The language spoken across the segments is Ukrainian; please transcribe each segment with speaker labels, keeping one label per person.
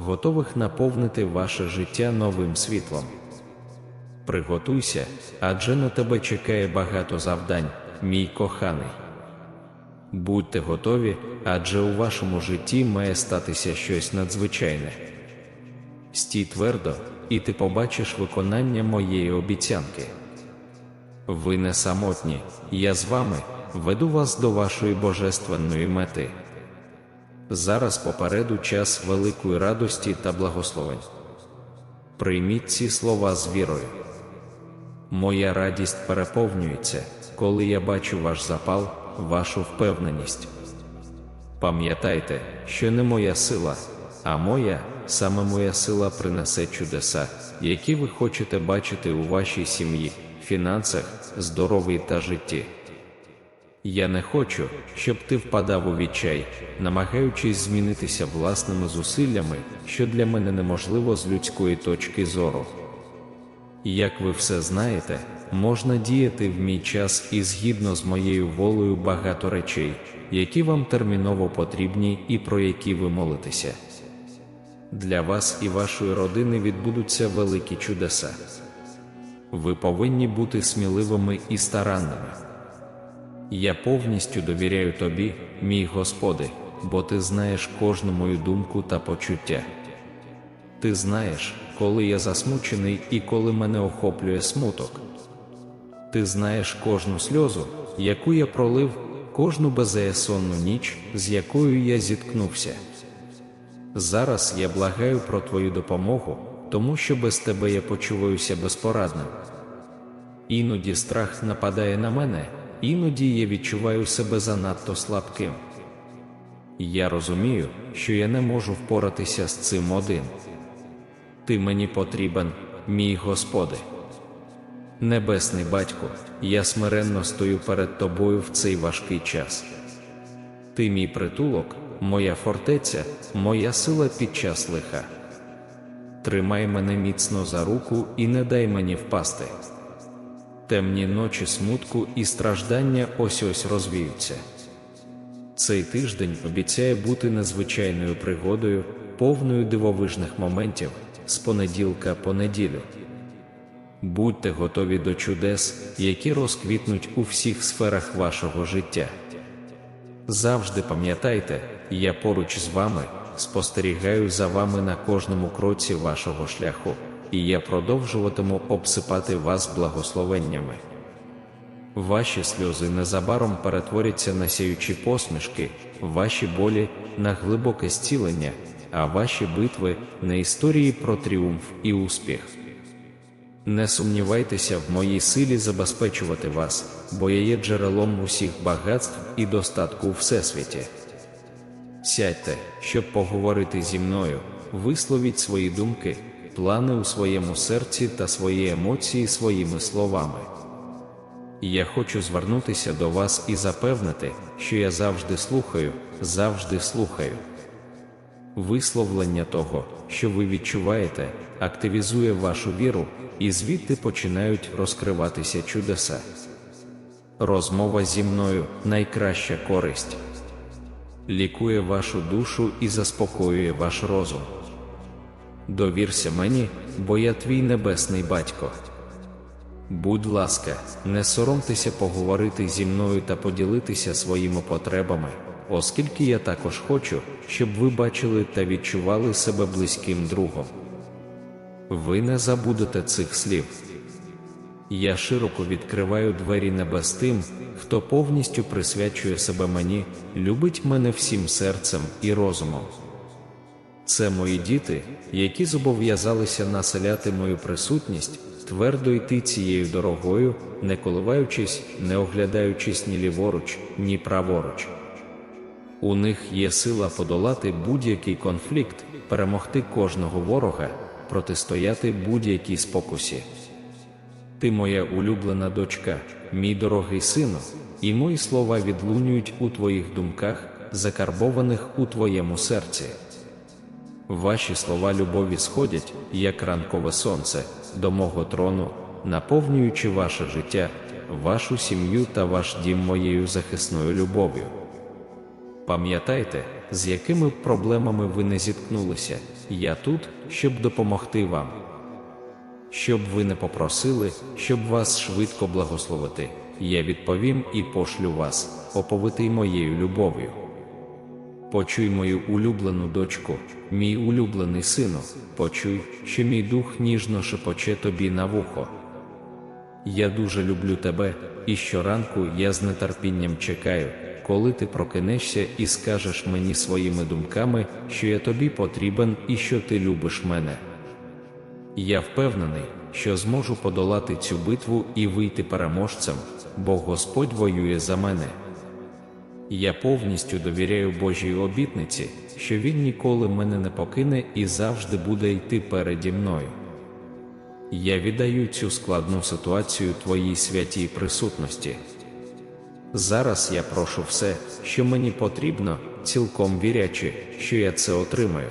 Speaker 1: готових наповнити ваше життя новим світлом. Приготуйся, адже на тебе чекає багато завдань, мій коханий. Будьте готові, адже у вашому житті має статися щось надзвичайне. Стій твердо, і ти побачиш виконання моєї обіцянки. Ви не самотні, я з вами веду вас до вашої божественної мети. Зараз попереду час великої радості та благословень. Прийміть ці слова з вірою. Моя радість переповнюється, коли я бачу ваш запал, вашу впевненість. Пам'ятайте, що не моя сила, а моя, саме моя сила принесе чудеса, які ви хочете бачити у вашій сім'ї, фінансах, здоров'ї та житті. Я не хочу, щоб ти впадав у відчай, намагаючись змінитися власними зусиллями, що для мене неможливо з людської точки зору. Як ви все знаєте, можна діяти в мій час і згідно з моєю волею багато речей, які вам терміново потрібні і про які ви молитеся. Для вас і вашої родини відбудуться великі чудеса. Ви повинні бути сміливими і старанними. Я повністю довіряю тобі, мій Господи, бо ти знаєш кожну мою думку та почуття. Ти знаєш, коли я засмучений і коли мене охоплює смуток. Ти знаєш кожну сльозу, яку я пролив, кожну беззаєсонну ніч, з якою я зіткнувся. Зараз я благаю про твою допомогу, тому що без тебе я почуваюся безпорадним. Іноді страх нападає на мене, іноді я відчуваю себе занадто слабким. Я розумію, що я не можу впоратися з цим один. Ти мені потрібен, мій Господи. Небесний Батько, я смиренно стою перед Тобою в цей важкий час. Ти мій притулок, моя фортеця, моя сила під час лиха. Тримай мене міцно за руку і не дай мені впасти. Темні ночі смутку і страждання ось ось розвіються. Цей тиждень обіцяє бути незвичайною пригодою, повною дивовижних моментів з понеділка по неділю. Будьте готові до чудес, які розквітнуть у всіх сферах вашого життя. Завжди пам'ятайте, я поруч з вами, спостерігаю за вами на кожному кроці вашого шляху, і я продовжуватиму обсипати вас благословеннями. Ваші сльози незабаром перетворяться на сяючі посмішки, ваші болі на глибоке зцілення, а ваші битви на історії про тріумф і успіх. Не сумнівайтеся в моїй силі забезпечувати вас, бо я є джерелом усіх багатств і достатку у всесвіті. Сядьте, щоб поговорити зі мною, висловіть свої думки, плани у своєму серці та свої емоції своїми словами. Я хочу звернутися до вас і запевнити, що я завжди слухаю, завжди слухаю. Висловлення того, що ви відчуваєте, активізує вашу віру, і звідти починають розкриватися чудеса. Розмова зі мною найкраща користь, лікує вашу душу і заспокоює ваш розум. Довірся мені, бо я твій небесний батько. Будь ласка, не соромтеся поговорити зі мною та поділитися своїми потребами, оскільки я також хочу, щоб ви бачили та відчували себе близьким другом. Ви не забудете цих слів. Я широко відкриваю двері небес тим, хто повністю присвячує себе мені, любить мене всім серцем і розумом. Це мої діти, які зобов'язалися населяти мою присутність, твердо йти цією дорогою, не коливаючись, не оглядаючись ні ліворуч, ні праворуч. У них є сила подолати будь-який конфлікт, перемогти кожного ворога протистояти будь-якій спокусі. Ти моя улюблена дочка, мій дорогий сину, і мої слова відлунюють у твоїх думках, закарбованих у твоєму серці. Ваші слова любові сходять, як ранкове сонце, до мого трону, наповнюючи ваше життя, вашу сім'ю та ваш дім моєю захисною любов'ю. Пам'ятайте, з якими проблемами ви не зіткнулися, я тут, щоб допомогти вам. Щоб ви не попросили, щоб вас швидко благословити, я відповім і пошлю вас, оповитий моєю любов'ю. Почуй мою улюблену дочку, мій улюблений сину, почуй, що мій дух ніжно шепоче тобі на вухо. Я дуже люблю тебе, і щоранку я з нетерпінням чекаю, коли ти прокинешся і скажеш мені своїми думками, що я тобі потрібен і що ти любиш мене. Я впевнений, що зможу подолати цю битву і вийти переможцем, бо Господь воює за мене. Я повністю довіряю Божій обітниці, що Він ніколи мене не покине і завжди буде йти переді мною. Я віддаю цю складну ситуацію Твоїй святій присутності. Зараз я прошу все, що мені потрібно, цілком вірячи, що я це отримаю.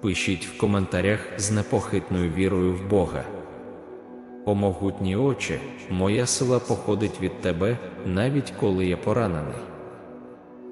Speaker 1: Пишіть в коментарях з непохитною вірою в Бога. О могутні очі, моя сила походить від тебе, навіть коли я поранений.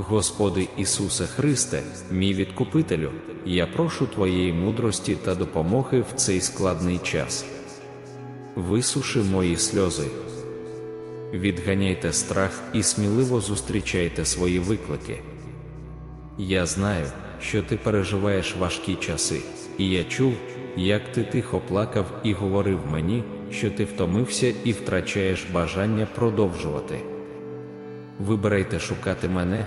Speaker 1: Господи Ісусе Христе, мій відкупителю, я прошу Твоєї мудрості та допомоги в цей складний час. Висуши мої сльози. Відганяйте страх і сміливо зустрічайте свої виклики. Я знаю, що ти переживаєш важкі часи, і я чув, як ти тихо плакав і говорив мені, що ти втомився і втрачаєш бажання продовжувати. Вибирайте шукати мене,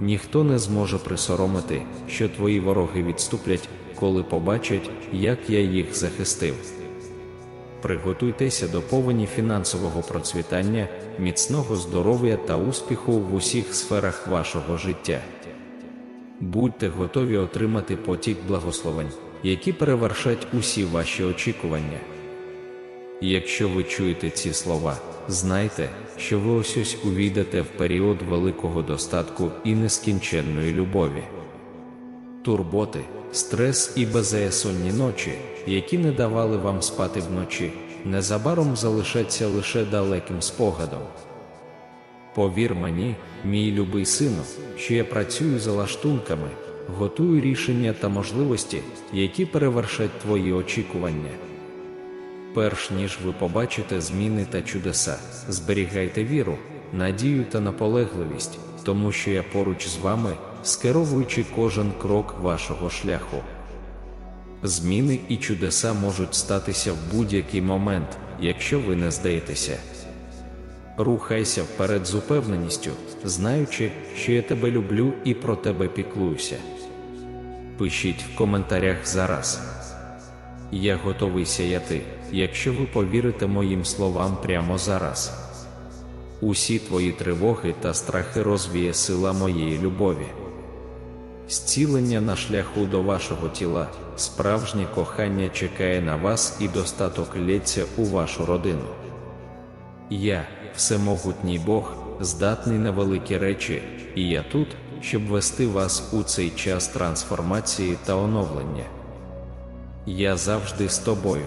Speaker 1: ніхто не зможе присоромити, що твої вороги відступлять, коли побачать, як я їх захистив. Приготуйтеся до повені фінансового процвітання, міцного здоров'я та успіху в усіх сферах вашого життя. Будьте готові отримати потік благословень, які перевершать усі ваші очікування. Якщо ви чуєте ці слова, знайте, що ви ось ось увійдете в період великого достатку і нескінченної любові. Турботи, стрес і беззаясонні ночі, які не давали вам спати вночі, незабаром залишаться лише далеким спогадом. Повір мені, мій любий сину, що я працюю за лаштунками, готую рішення та можливості, які перевершать твої очікування. Перш ніж ви побачите зміни та чудеса, зберігайте віру, надію та наполегливість, тому що я поруч з вами, скеровуючи кожен крок вашого шляху. Зміни і чудеса можуть статися в будь-який момент, якщо ви не здаєтеся. Рухайся вперед з упевненістю, знаючи, що я тебе люблю і про тебе піклуюся. Пишіть в коментарях зараз. Я готовий сяяти, якщо ви повірите моїм словам прямо зараз. Усі твої тривоги та страхи розвіє сила моєї любові. Зцілення на шляху до вашого тіла, справжнє кохання чекає на вас і достаток лється у вашу родину. Я, всемогутній Бог, здатний на великі речі, і я тут, щоб вести вас у цей час трансформації та оновлення. Я завжди з тобою.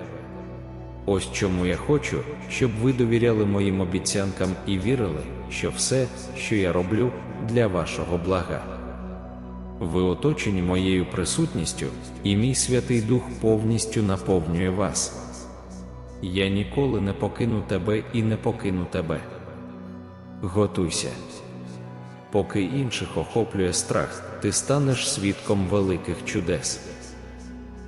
Speaker 1: Ось чому я хочу, щоб ви довіряли моїм обіцянкам і вірили, що все, що я роблю, для вашого блага. Ви оточені моєю присутністю, і мій Святий Дух повністю наповнює вас. Я ніколи не покину тебе і не покину тебе. Готуйся. Поки інших охоплює страх, ти станеш свідком великих чудес.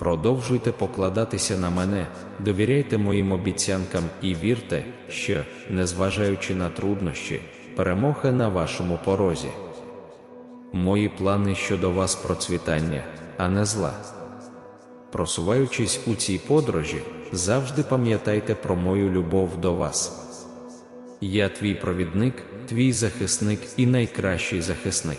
Speaker 1: Продовжуйте покладатися на мене, довіряйте моїм обіцянкам і вірте, що, незважаючи на труднощі, перемога на вашому порозі. Мої плани щодо вас процвітання, а не зла. Просуваючись у цій подорожі, завжди пам'ятайте про мою любов до вас. Я твій провідник, твій захисник і найкращий захисник.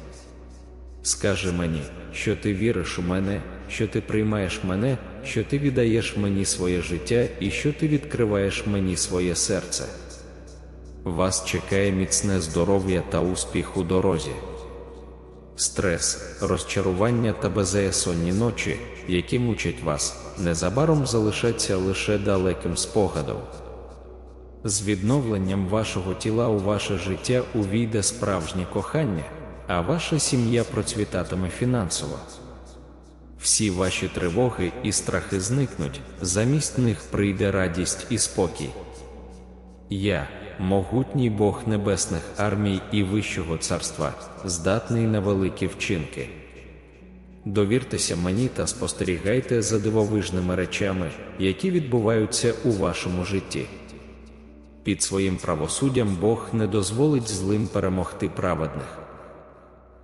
Speaker 1: Скажи мені, що ти віриш у мене, що ти приймаєш мене, що ти віддаєш мені своє життя і що ти відкриваєш мені своє серце. Вас чекає міцне здоров'я та успіх у дорозі. Стрес, розчарування та безсонні ночі, які мучать вас, незабаром залишаться лише далеким спогадом. З відновленням вашого тіла у ваше життя увійде справжнє кохання а ваша сім'я процвітатиме фінансово. Всі ваші тривоги і страхи зникнуть, замість них прийде радість і спокій. Я, могутній Бог небесних армій і Вищого царства, здатний на великі вчинки. Довіртеся мені та спостерігайте за дивовижними речами, які відбуваються у вашому житті. Під своїм правосуддям Бог не дозволить злим перемогти праведних.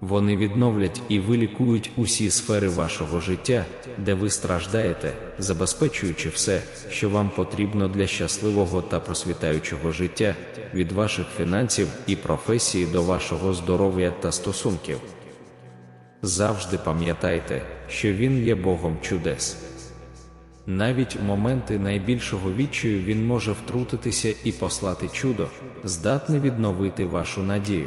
Speaker 1: Вони відновлять і вилікують усі сфери вашого життя, де ви страждаєте, забезпечуючи все, що вам потрібно для щасливого та просвітаючого життя, від ваших фінансів і професії до вашого здоров'я та стосунків. Завжди пам'ятайте, що Він є Богом чудес. Навіть у моменти найбільшого відчаю Він може втрутитися і послати чудо, здатне відновити вашу надію.